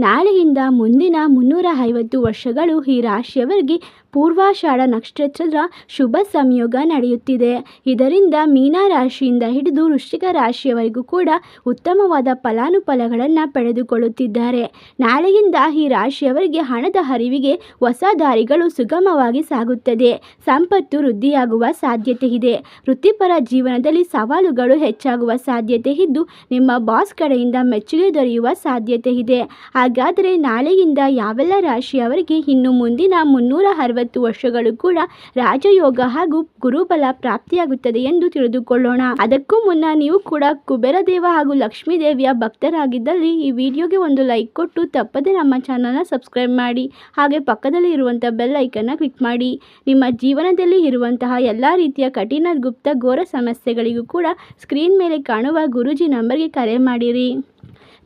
ನಾಳೆಯಿಂದ ಮುಂದಿನ ಮುನ್ನೂರ ಐವತ್ತು ವರ್ಷಗಳು ಈ ರಾಶಿಯವರಿಗೆ ಪೂರ್ವಾಷಾಢ ನಕ್ಷತ್ರದ ಶುಭ ಸಂಯೋಗ ನಡೆಯುತ್ತಿದೆ. ಇದರಿಂದ ಮೀನ ರಾಶಿಯಿಂದ ಹಿಡಿದು ವೃಶ್ಚಿಕ ರಾಶಿಯವರೆಗೂ ಕೂಡ ಉತ್ತಮವಾದ ಫಲಾನುಫಲಗಳನ್ನು ಪಡೆದುಕೊಳ್ಳುತ್ತಿದ್ದಾರೆ. ನಾಳೆಯಿಂದ ಈ ರಾಶಿಯವರಿಗೆ ಹಣದ ಹರಿವಿಗೆ ಹೊಸ ದಾರಿಗಳು ಸುಗಮವಾಗಿ ಸಾಗುತ್ತದೆ. ಸಂಪತ್ತು ವೃದ್ಧಿಯಾಗುವ ಸಾಧ್ಯತೆ ಇದೆ. ವೃತ್ತಿಪರ ಜೀವನದಲ್ಲಿ ಸವಾಲುಗಳು ಹೆಚ್ಚಾಗುವ ಸಾಧ್ಯತೆ ಇದ್ದು, ನಿಮ್ಮ ಬಾಸ್ ಕಡೆಯಿಂದ ಮೆಚ್ಚುಗೆ ದೊರೆಯುವ ಸಾಧ್ಯತೆ ಇದೆ. ಹಾಗಾದರೆ ನಾಳೆಯಿಂದ ಯಾವೆಲ್ಲ ರಾಶಿಯವರಿಗೆ ಇನ್ನು ಮುಂದಿನ ಮುನ್ನೂರ ಅರವತ್ತು ವರ್ಷಗಳು ಕೂಡ ರಾಜಯೋಗ ಹಾಗೂ ಗುರುಬಲ ಪ್ರಾಪ್ತಿಯಾಗುತ್ತದೆ ಎಂದು ತಿಳಿದುಕೊಳ್ಳೋಣ. ಅದಕ್ಕೂ ಮುನ್ನ ನೀವು ಕೂಡ ಕುಬೇರ ದೇವ ಹಾಗೂ ಲಕ್ಷ್ಮೀ ದೇವಿಯ ಭಕ್ತರಾಗಿದ್ದಲ್ಲಿ ಈ ವಿಡಿಯೋಗೆ ಒಂದು ಲೈಕ್ ಕೊಟ್ಟು ತಪ್ಪದೆ ನಮ್ಮ ಚಾನಲ್ನ ಸಬ್ಸ್ಕ್ರೈಬ್ ಮಾಡಿ. ಹಾಗೆ ಪಕ್ಕದಲ್ಲಿ ಇರುವಂಥ ಬೆಲ್ ಐಕನ್ನ ಕ್ಲಿಕ್ ಮಾಡಿ. ನಿಮ್ಮ ಜೀವನದಲ್ಲಿ ಇರುವಂತಹ ಎಲ್ಲ ರೀತಿಯ ಕಠಿಣ ಗುಪ್ತ ಘೋರ ಸಮಸ್ಯೆಗಳಿಗೂ ಕೂಡ ಸ್ಕ್ರೀನ್ ಮೇಲೆ ಕಾಣುವ ಗುರೂಜಿ ನಂಬರ್ಗೆ ಕರೆ ಮಾಡಿರಿ.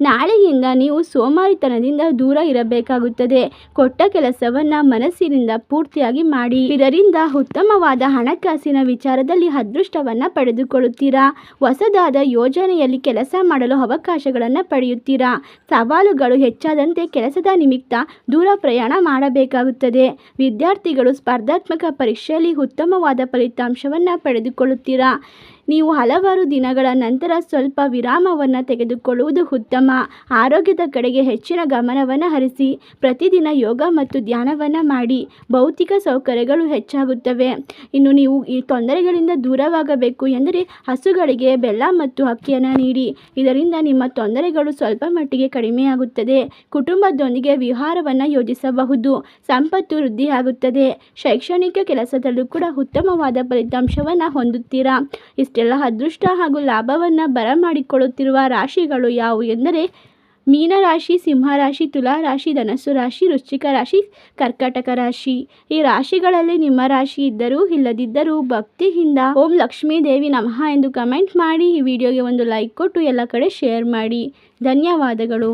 ನಾಳೆಯಿಂದ ನೀವು ಸೋಮಾರಿತನದಿಂದ ದೂರ ಇರಬೇಕಾಗುತ್ತದೆ. ಕೊಟ್ಟ ಕೆಲಸವನ್ನು ಮನಸ್ಸಿನಿಂದ ಪೂರ್ತಿಯಾಗಿ ಮಾಡಿ. ಇದರಿಂದ ಉತ್ತಮವಾದ ಹಣಕಾಸಿನ ವಿಚಾರದಲ್ಲಿ ಅದೃಷ್ಟವನ್ನು ಪಡೆದುಕೊಳ್ಳುತ್ತೀರಾ? ಹೊಸದಾದ ಯೋಜನೆಯಲ್ಲಿ ಕೆಲಸ ಮಾಡಲು ಅವಕಾಶಗಳನ್ನು ಪಡೆಯುತ್ತೀರಾ? ಸವಾಲುಗಳು ಹೆಚ್ಚಾದಂತೆ ಕೆಲಸದ ನಿಮಿತ್ತ ದೂರ ಪ್ರಯಾಣ ಮಾಡಬೇಕಾಗುತ್ತದೆ. ವಿದ್ಯಾರ್ಥಿಗಳು ಸ್ಪರ್ಧಾತ್ಮಕ ಪರೀಕ್ಷೆಯಲ್ಲಿ ಉತ್ತಮವಾದ ಫಲಿತಾಂಶವನ್ನು ಪಡೆದುಕೊಳ್ಳುತ್ತೀರಾ? ನೀವು ಹಲವಾರು ದಿನಗಳ ನಂತರ ಸ್ವಲ್ಪ ವಿರಾಮವನ್ನು ತೆಗೆದುಕೊಳ್ಳುವುದು ಉತ್ತಮ. ಆರೋಗ್ಯದ ಕಡೆಗೆ ಹೆಚ್ಚಿನ ಗಮನವನ್ನು ಹರಿಸಿ, ಪ್ರತಿದಿನ ಯೋಗ ಮತ್ತು ಧ್ಯಾನವನ್ನು ಮಾಡಿ. ಭೌತಿಕ ಸೌಕರ್ಯಗಳು ಹೆಚ್ಚಾಗುತ್ತವೆ. ಇನ್ನು ನೀವು ಈ ತೊಂದರೆಗಳಿಂದ ದೂರವಾಗಬೇಕು ಎಂದರೆ ಹಸುಗಳಿಗೆ ಬೆಲ್ಲ ಮತ್ತು ಅಕ್ಕಿಯನ್ನು ನೀಡಿ. ಇದರಿಂದ ನಿಮ್ಮ ತೊಂದರೆಗಳು ಸ್ವಲ್ಪ ಮಟ್ಟಿಗೆ ಕಡಿಮೆಯಾಗುತ್ತದೆ. ಕುಟುಂಬದೊಂದಿಗೆ ವಿಹಾರವನ್ನು ಯೋಜಿಸಬಹುದು. ಸಂಪತ್ತು ವೃದ್ಧಿಯಾಗುತ್ತದೆ. ಶೈಕ್ಷಣಿಕ ಕೆಲಸದಲ್ಲೂ ಕೂಡ ಉತ್ತಮವಾದ ಫಲಿತಾಂಶವನ್ನು ಹೊಂದುತ್ತೀರಾ? ಇಷ್ಟೆಲ್ಲ ಅದೃಷ್ಟ ಹಾಗೂ ಲಾಭವನ್ನು ಬರಮಾಡಿಕೊಳ್ಳುತ್ತಿರುವ ರಾಶಿಗಳು ಯಾವುವು ಎಂದರೆ ಮೀನರಾಶಿ, ಸಿಂಹರಾಶಿ ತುಲಾ ರಾಶಿ ಧನಸ್ಸು ರಾಶಿ, ವೃಶ್ಚಿಕ ರಾಶಿ, ಕರ್ಕಾಟಕ ರಾಶಿ. ಈ ರಾಶಿಗಳಲ್ಲಿ ನಿಮ್ಮ ರಾಶಿ ಇದ್ದರೂ ಇಲ್ಲದಿದ್ದರೂ ಭಕ್ತಿಯಿಂದ ಓಂ ಲಕ್ಷ್ಮೀ ದೇವಿ ನಮಃ ಎಂದು ಕಮೆಂಟ್ ಮಾಡಿ ಈ ವಿಡಿಯೋಗೆ ಒಂದು ಲೈಕ್ ಕೊಟ್ಟು ಎಲ್ಲ ಕಡೆ ಶೇರ್ ಮಾಡಿ. ಧನ್ಯವಾದಗಳು.